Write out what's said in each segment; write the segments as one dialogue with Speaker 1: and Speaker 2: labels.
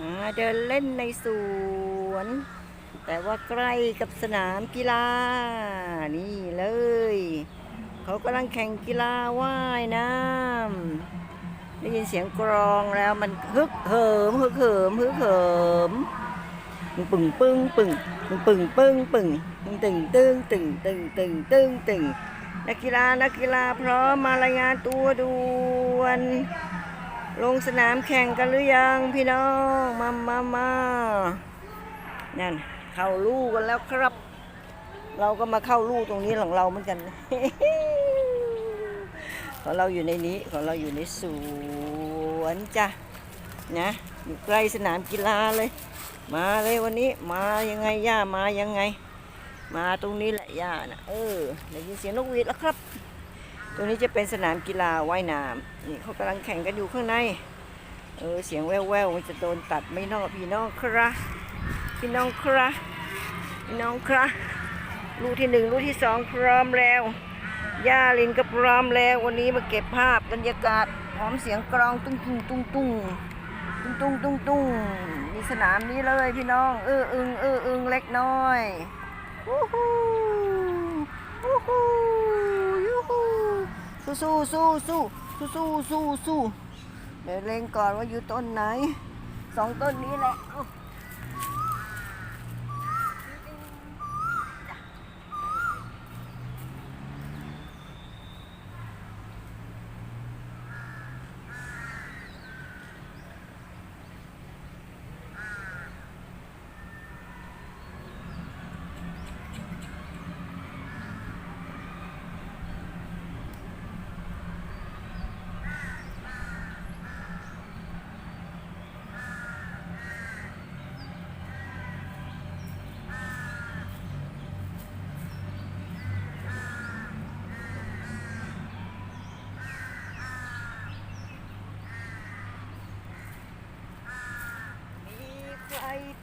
Speaker 1: มาเดินเล่นในสวน แต่ว่าใกล้กับสนามกีฬา นี่เลย เขากำลังแข่งกีฬาว่ายน้ำได้ยินเสียงกรองแล้วมันฮึกเหิมฮึกเหิมฮึกเหิมปึ่งปึ้งปึ่งปึ่งปึ้งปึ่งตึงตึงตึงตึงตึงตึงตึงนักกีฬานักกีฬาพร้อมมารายงานตัวด่วน ลงสนามแข่งกันหรือยังพี่น้องมามามานั่นเข้าลู่กันแล้วครับ เราก็มาเข้าลู่ตรงนี้ของเราเหมือนกันของเราอยู่ในนี้ของเราอยู่ในสวนจ้ะนะอยู่ใกล้สนามกีฬาเลย มาเลยวันนี้มายังไงย่ามายังไง มาตรงนี้แหละย่านะเออได้ยินเสียงนกหวีดแล้วครับ ตรงนี้จะเป็นสนามกีฬาว่ายน้ำนี่เขากำลังแข่งกันอยู่ข้างใน เออเสียงแว่วๆมันจะโดนตัดไม่นอกพี่น้องครับพี่น้องครับพี่น้องครับลูกที่หนึ่งลูกที่สองพร้อมแล้วย่าลินก็พร้อมแล้ว วันนี้มาเก็บภาพบรรยากาศพร้อมเสียงกลองตุ้งตุ้งตุ้งตุ้งตุ้งตุ้งตุ้งตุ้งนี่สนามนี้เลยพี่น้อง เอออึงเอออึงเล็กน้อย วู้ฮู้วู้ฮู้ สู้สู้สู้สู้สู้สู้สู้เดี๋ยวเล็งก่อนว่าอยู่ต้นไหนสองต้นนี้แหละ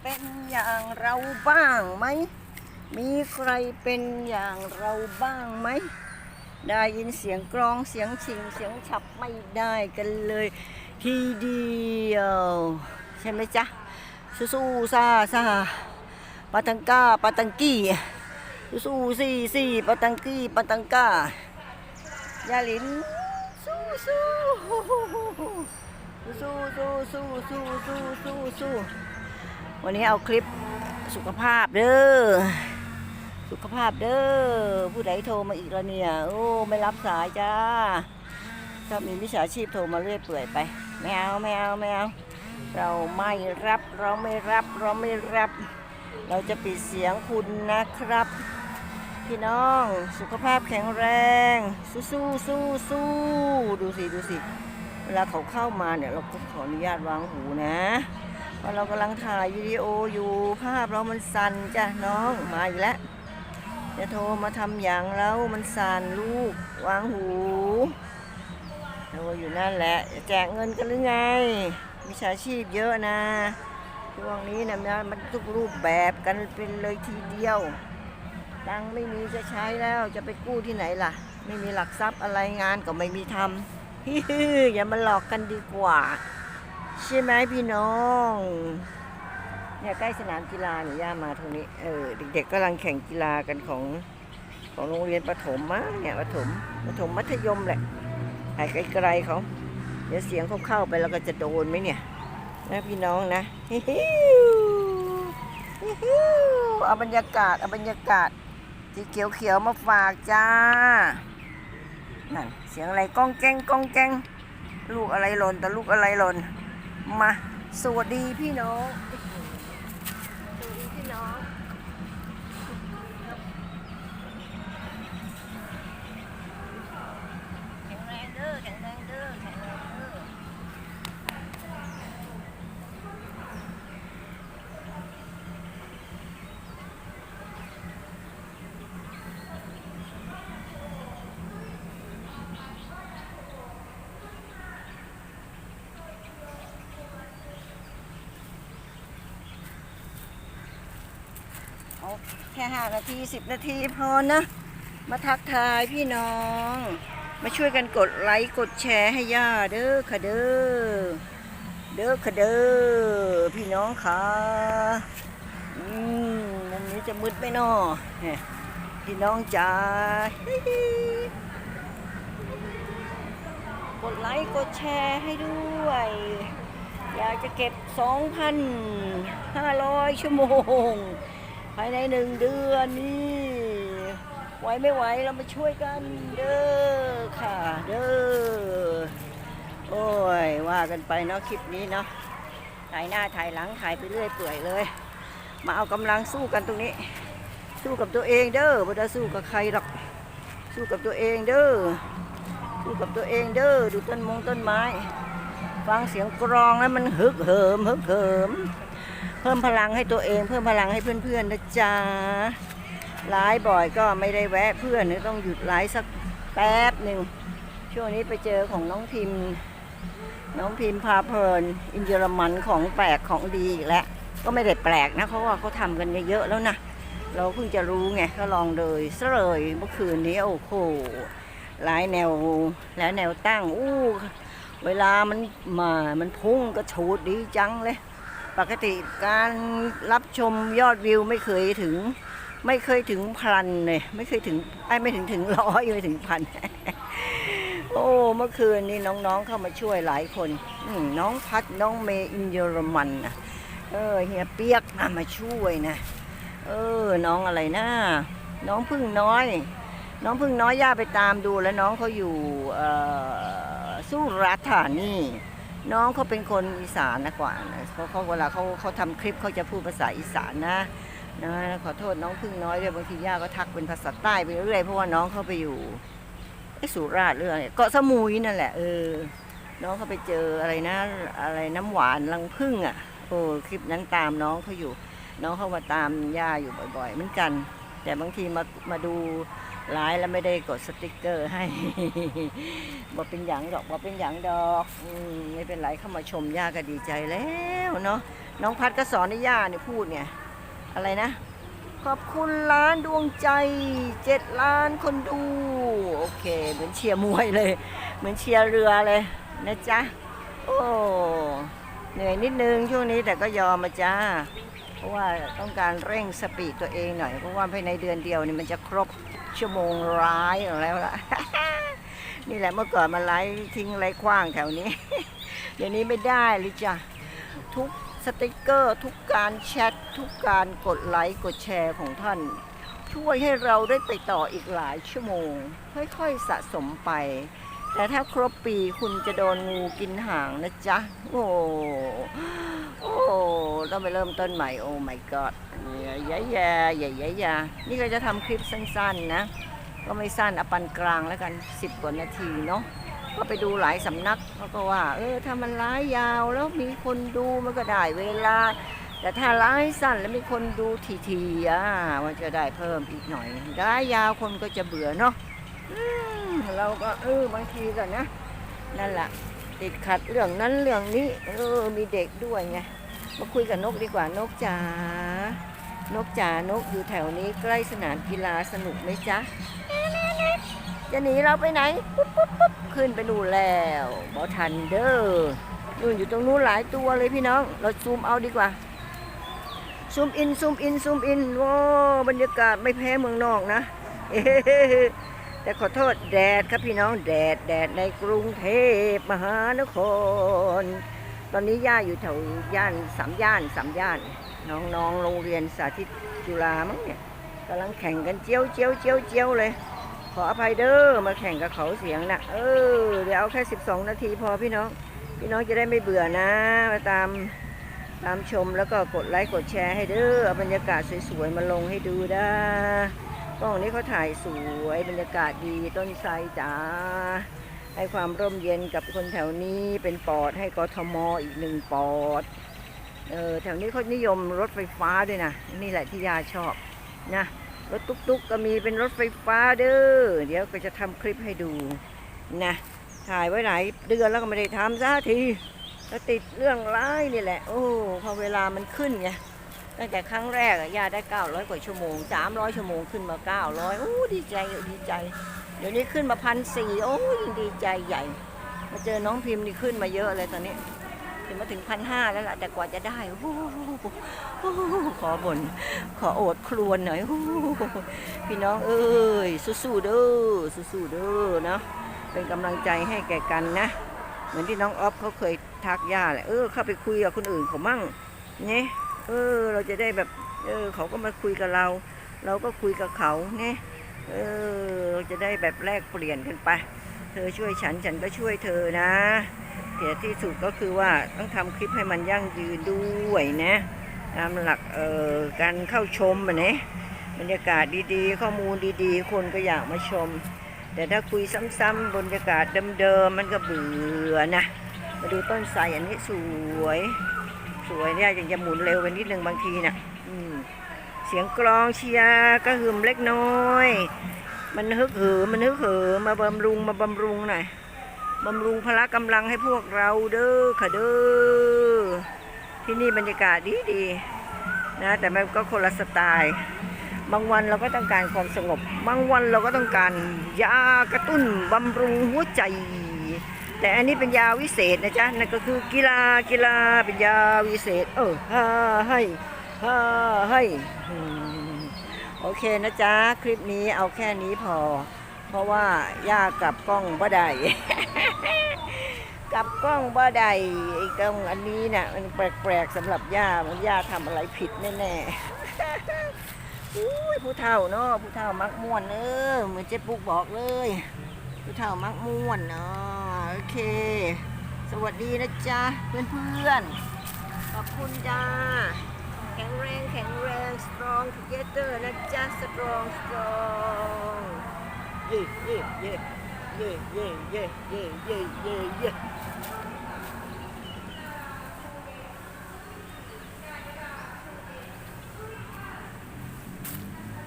Speaker 1: เป็นอย่างเราบ้างไหม มีใครเป็นอย่างเราบ้างไหม ได้ยินเสียงกรองเสียงชิงเสียงฉับไม่ได้กันเลย ทีเดียว ใช่ไหมจ๊ะ สู้ๆซาซาปาตังก้าปาตังกี้สู้ๆซี่ซี่ปาตังกี้ปาตังก้ายาลินสู้สู้สู้สู้สู้สู้สู้สู้สู้ วันนี้เอาคลิปสุขภาพเด้อ สุขภาพเด้อ ผู้ใดโทรมาอีกแล้วเนี่ย โอ้ ไม่รับสายจ้าถ้ามีมิจฉาชีพโทรมาเรื่อยเปื่อยไป ไม่เอาไม่เอาไม่เอา เราไม่รับเราไม่รับเราไม่รับ เราจะปิดเสียงคุณนะครับ พี่น้อง สุขภาพแข็งแรง สู้สู้สู้สู้ดูสิดูสิ เวลาเขาเข้ามาเนี่ยเราก็ขออนุญาตวางหูนะ เราเรากำลังถ่ายวิดีโออยู่ภาพเรามันสั่นจ้ะน้องมาอีกแล้วจะโทรมาทำอย่างเรามันสั่นลูกวางหูโทรอยู่นั่นแหละแจกเงินกันหรือไงมิชาชีพเยอะนะช่วงนี้นะมันทุกรูปแบบกันเป็นเลยทีเดียวตังไม่มีจะใช้แล้วจะไปกู้ที่ไหนล่ะ ไม่มีหลักทรัพย์อะไรงานก็ไม่มีทำฮิฮอย่ามาหลอกกันดีกว่า ใช่ไหมพี่น้อง เนี่ยใกล้สนามกีฬาเนี่ยย่ามาตรงนี้ เออเด็กๆกำลังแข่งกีฬากันของของโรงเรียนประถมมั้งเนี่ยประถมประถมมัธยมแหละถ่ายไกลๆเขาเดี๋ยวเสียงเขาเข้าไปแล้วก็จะโดนไหมเนี่ยนะพี่น้องนะฮิฮิฮิฮิวเอาบรรยากาศเอาบรรยากาศสีเขียวๆมาฝากจ้านั่นเสียงอะไรก้องแกงก้องแกงลูกอะไรหล่นแต่ลูกอะไรหล่น มา สวัสดีพี่น้อง สวัสดีพี่น้องแข็งแรงเด้อแข็งแรงเด้อแข็งแรงเด้อ เอาแค่ห้านาทีสิบนาทีพอนะ มาทักทายพี่น้อง มาช่วยกันกดไลค์กดแชร์ให้ย่าเด้อค่ะเด้อเด้อค่ะเด้อพี่น้องค่ะอืมวันนี้จะมืดไหมนอเนี่ยพี่น้องจ๋ากดไลค์กดแชร์ให้ด้วย อยากจะเก็บ 2,500 ชั่วโมง ภายในหนึ่งเดือนนี่ไหวไม่ไหวเรามาช่วยกันเด้อค่ะเด้อโอ้ยว่ากันไปเนาะคลิปนี้เนาะถ่ายหน้าถ่ายหลังถ่ายไปเรื่อยเปื่อยเลย มาเอากำลังสู้กันตรงนี้ สู้กับตัวเองเด้อไม่ได้สู้กับใครหรอกสู้กับตัวเองเด้อสู้กับตัวเองเด้อดูต้นมงต้นไม้ ฟังเสียงกรองแล้วมันฮึกเหิมฮึกเหิม เพิ่มพลังให้ตัวเอง เพิ่มพลังให้เพื่อนๆนะจ๊ะไลฟ์บ่อยก็ไม่ได้แวะเพื่อนต้องหยุดไลฟ์สักแป๊บหนึ่งช่วงนี้ไปเจอของน้องพิมพ์ น้องพิมพ์พาเพลินอินเยอรมันของแปลกของดีอีกแล้วก็ไม่ได้แปลกนะเพราะว่าเขาทำกันเยอะๆแล้วนะเราเพิ่งจะรู้ไงก็ลองเลยซะเลยเมื่อคืนนี้โอ้โหหลายแนวและแนวตั้งอู้ เวลามันมามันพุ่งกระฉูดดีจังเลย ปกติการรับชมยอดวิวไม่เคยถึง ไม่เคยถึงพันเลยไม่เคยถึงไอ้ไม่ถึงถึงร้อยไม่ถึงพันโอ้เมื่อคืนนี้น้องๆเข้ามาช่วยหลายคนน้องพัดน้องเมย์อินเยอรมันนะเออเฮียเปียกนะมาช่วยนะ เออ น้องอะไรนะ น้องพึ่งน้อย น้องพึ่งน้อยย่าไปตามดูแล้วน้องเขาอยู่เอ่อ สู้รัฐานีน้องเขาเป็นคนอีสานนะกว่านะเพราเขาเวลาเขาเขาทำคลิปเขาจะพูดภาษาอีสานนะนะขอโทษน้องพึ่งน้อยด้วยบางทีย่าก็ทักเป็นภาษาใต้ไปเรื่อยเพราะว่าน้องเขาไปอยู่ไอสุราษฎร์เรื่องเกาะสมุยนั่นแหละเออน้องเขาไปเจออะไรนะอะไรน้ำหวานรังพึ่งอะโอ้คลิปนั้นตามน้องเขาอยู่ น้องเขามาตามย่าอยู่บ่อย ๆ เหมือนกัน แต่บางทีมามาดู ไลน์แล้วไม่ได้กดสติกเกอร์ให้บอกเป็นหยังดอกบอกเป็นหยังดอกอมไม่เป็นไรเข้ามาชมย่าก็ดีใจแล้วเนาะน้องพัดก็สอนให้ย่าเนี่ยพูดไงอะไรนะ ขอบคุณล้านดวงใจเจ็ดล้านคนดู โอเค เหมือนเชียร์มวยเลย เหมือนเชียร์เรือเลยนะจ๊ะโอ้เหนื่อยนิดนึงช่วงนี้แต่ก็ยอมมาจ้าเพราะว่าต้องการเร่งสปีดตัวเองหน่อยเพราะว่าภายในเดือนเดียวนี่มันจะครบ ชั่วโมงร้ายแล้วล่ะ นี่แหละเมื่อก่อนมาไล่ทิ้งไล่คว้างแถวนี้ เดี๋ยวนี้ไม่ได้เลยจ้ะ ทุกสติกเกอร์ทุกการแชททุกการกดไลค์กดแชร์ของท่าน ช่วยให้เราได้ไปต่ออีกหลายชั่วโมง ค่อยๆสะสมไป แต่ถ้าครบปีคุณจะโดนงูกินหางนะจ๊ะ โอ้โอ้ต้องไปเริ่มต้นใหม่โอ้ my god ยะยะยะยะยะนี่ก็จะทำคลิปสั้นๆนะ ก็ไม่สั้นเอาปันกลางแล้วกัน 10 กว่านาทีเนาะก็ไปดูหลายสำนักเขาก็ว่า เออถ้ามันร้ายยาวแล้วมีคนดูมันก็ได้เวลา แต่ถ้าร้ายสั้นแล้วมีคนดูทีๆอะมันจะได้เพิ่มอีกหน่อยร้ายยาวคนก็จะเบื่อเนาะ เราก็เออบางทีก็นะ นั่นแหละติดขัดเรื่องนั้นเรื่องนี้เออมีเด็กด้วยไงมาคุยกับนกดีกว่านกจ๋านกจ๋านกอยู่แถวนี้ใกล้สนามกีฬาสนุกไหมจ๊ะจะหนีเราไปไหนปุ๊บปุ๊บปุ๊บขึ้นไปดูแล้วบอทันเดอร์นู่นอยู่ตรงนู้นหลายตัวเลยพี่น้อง เราซูมเอาดีกว่าซูมอินซูมอินซูมอินว้าวบรรยากาศไม่แพ้เมืองนอกนะเอ้ แต่ขอโทษแดดครับพี่น้องแดดแดดในกรุงเทพมหานคร ตอนนี้ย่าอยู่แถวย่านสามย่านสามย่าน น้องๆโรงเรียนสาธิตจุฬามั้งเนี่ยกำลังแข่งกันเจียวเจียวเจียวเจียวเลย ขออภัยเด้อมาแข่งกับเขาเสียงนะเออเดี๋ยวเอาแค่ 12 นาทีพอพี่น้อง พี่น้องจะได้ไม่เบื่อนะมาตามตามชมแล้วก็กดไลค์กดแชร์ให้เด้อบรรยากาศสวยๆมาลงให้ดูได้ กล้องนี้เขาถ่ายสวยบรรยากาศดีต้นไทรจ๋าให้ความร่มเย็นกับคนแถวนี้เป็นปอดให้กทมอีกหนึ่งปอด เออแถวนี้เขานิยมรถไฟฟ้าด้วยนะ นี่แหละที่ยาชอบนะรถตุ๊กๆก็มีเป็นรถไฟฟ้าเด้อเดี๋ยวก็จะทำคลิปให้ดูนะถ่ายไว้หลายเดือนแล้วก็ไม่ได้ทำซะทีก็ติดเรื่องร้ายนี่แหละ โอ้พอเวลามันขึ้นไง ตั้งแต่ครั้งแรกย่าได้ 900 กว่าชั่วโมง 300 ชั่วโมงขึ้นมา 900โอ้ดีใจดีใจ เดี๋ยวนี้ขึ้นมาพันสี่โอ้ยิ่งดีใจใหญ่ มาเจอน้องพิมพ์นี่ขึ้นมาเยอะเลยตอนนี้จะมาถึงพันห้าแล้วล่ะ แต่กว่าจะได้โอ้ขอบ่นขอโอดครวญหน่อยพี่น้องเอ้ยสู้ๆเด้อสู้ๆเด้อเนาะเป็นกำลังใจให้แก่กันนะ เหมือนที่น้องออฟเขาเคยทักย่าแหละเออเข้าไปคุยกับคนอื่นเขามั่งเนี่ย เออ เราจะได้แบบ เออ เขาก็มาคุยกับเรา เราก็คุยกับเขาเนี่ยเออเราจะได้แบบแลกเปลี่ยนกันไป เธอช่วยฉันฉันก็ช่วยเธอนะเสียที่สุดก็คือว่าต้องทำคลิปให้มันยั่งยืนด้วยนะตามหลักเอ่อการเข้าชมอะนะบรรยากาศดีๆ ข้อมูลดีๆ คนก็อยากมาชม แต่ถ้าคุยซ้ำๆบรรยากาศเดิมๆมันก็เบื่อนะ มาดูต้นไทรอันนี้สวย สวยเนี่ยยังจะหมุนเร็วไปนิดนึงบางทีนะ่ะเสียงกลองเชียร์ก็หึมเล็กน้อย มันฮึกเหิมมันฮึกเหิมมาบำรุงมาบำรุงหน่อยบำรุงพละกำลังให้พวกเราเด้อค่ะเด้อที่นี่บรรยากาศดีดีนะแต่มันก็คนละสไตล์บางวันเราก็ต้องการความสงบ บางวันเราก็ต้องการยากระตุ้นบำรุงหัวใจ แต่อันนี้เป็นยาวิเศษนะจ๊ะนั่นก็คือกีฬากีฬาเป็นยาวิเศษ เออฮ่าให้ฮ่าให้โอเคนะจ๊ะ คลิปนี้เอาแค่นี้พอ เพราะว่าย่ากับกล้องบ่ได้กับกล้องบ่ได้ไอ้กล้องอันนี้น่ะมันแปลกๆสำหรับย่ามันย่าทำอะไรผิดแน่ๆอุ้ยผู้เฒ่าเนาะผู้เฒ่ามักม่วนเออเหมือนเจ๊ปุ๊กบอกเลย ผู้เฒ่ามักม่วนเนาะ เค สวัสดีนะจ๊ะ เพื่อนๆขอบคุณจ้า แข็งแรงแข็งแรง strong together นะจ๊ะ strong strong เย่เย่เย่เย่เย่เย่เย่เย่เย่เย่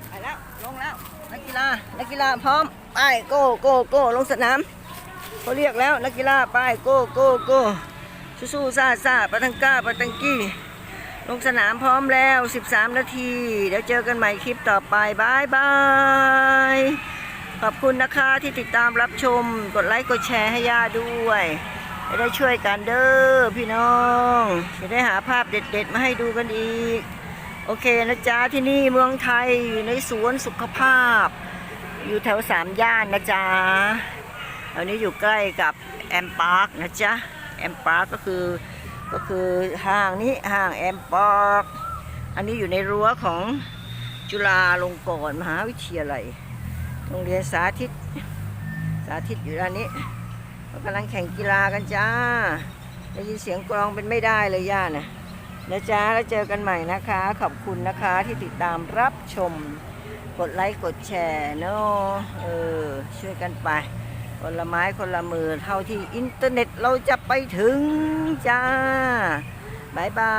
Speaker 1: ไปแล้ว ลงแล้ว นักกีฬา นักกีฬาพร้อม ไป โก้โก้โก้ลงสนาม เขาเรียกแล้วนักกีฬาไปโก้โก้โก้สู้ๆซาซาปะทังก้าปะทังกี้ ลงสนามพร้อมแล้ว 13 นาที เดี๋ยวเจอกันใหม่คลิปต่อไปบายบาย ขอบคุณนะคะที่ติดตามรับชม กดไลค์กดแชร์ให้ย่าด้วยจะได้ช่วยกันเด้อพี่น้อง จะได้หาภาพเด็ดๆ มาให้ดูกันอีก โอเคนะจ๊ะที่นี่เมืองไทยอยู่ในสวนสุขภาพ อยู่แถวสามย่านนะจ๊ะ ตอนนี้อยู่ใกล้กับแอมพาร์คนะจ๊ะแอมพาร์คก็คือก็คือห้างนี้ห้างแอมพาร์คอันนี้อยู่ในรั้วของจุฬาลงกรณ์มหาวิทยาลัยโรงเรียนสาธิต สาธิตอยู่ด้านนี้เรากำลังแข่งกีฬากันจ้าได้ยินเสียงกลองเป็นไม่ได้เลยย่านะนะจ๊ะแล้วเจอกันใหม่นะคะ ขอบคุณนะคะที่ติดตามรับชม กดไลค์กดแชร์เนาะเออช่วยกันไป คนละไม้คนละมือเท่าที่อินเทอร์เน็ตเราจะไปถึงจ้าบายบา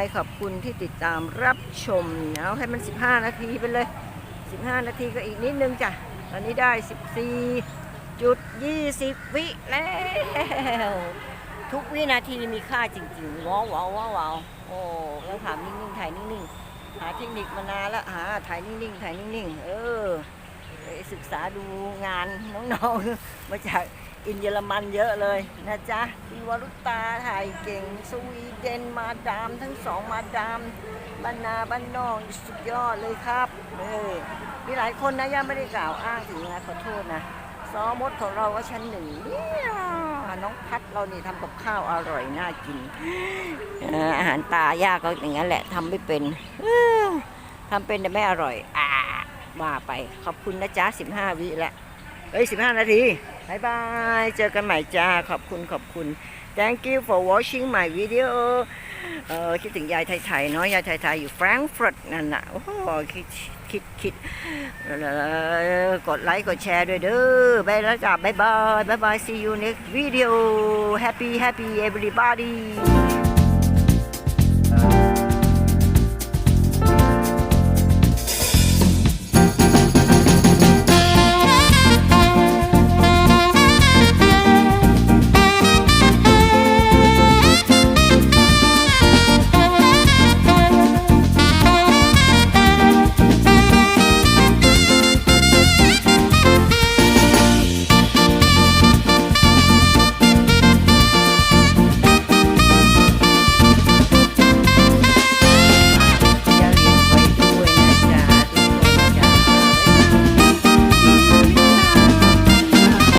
Speaker 1: ย ขอบคุณที่ติดตามรับชม เอาให้มัน 15 นาทีไปเลย 15 นาทีก็อีกนิดนึงจ้ะ ตอนนี้ได้ 14จุด20 วิแล้ว ทุกวินาทีมีค่าจริงๆ ว้าวว้าวว้าวโอ้แล้วถามนิ่งๆ ถ่ายนิ่งๆ หาเทคนิคมานานแล้วหาถ่ายนิ่งๆ ถ่ายนิ่งๆ เออ ศึกษาดูงานน้องๆ มาจากอินเยอรมันเยอะเลยนะจ๊ะพี่วรุตาถ่ายเก่งสวีเดนมาดามทั้งสองมาดามบรรณาบ้านอกสุดยอดเลยครับเออมีหลายคนนะย่าไม่ได้กล่าวอ้างถึงนะขอโทษนะซอมดของเราก็ชั้นหนึ่งน้องพัดเรานี่ทำกับข้าวอร่อยน่ากินอาหารตายากก็อย่างนั้นแหละทำไม่เป็นทำเป็นแต่ไม่อร่อยอ่า ว่าไปขอบคุณนะจ๊ะ 15 วิแล้วเอ้ย 15 นาทีบายบาย เจอกันใหม่จ้า ขอบคุณขอบคุณ thank you for watching my video เออคิดถึงยายไทยๆเนาะยายไทยๆอยู่แฟรงก์เฟิร์ตนั่นน่ะโอ้โหคิดคิดคิดกดไลค์กดแชร์ด้วยเด้อบายแล้วจ้าบายบายบายบาย see you next video happy happy everybody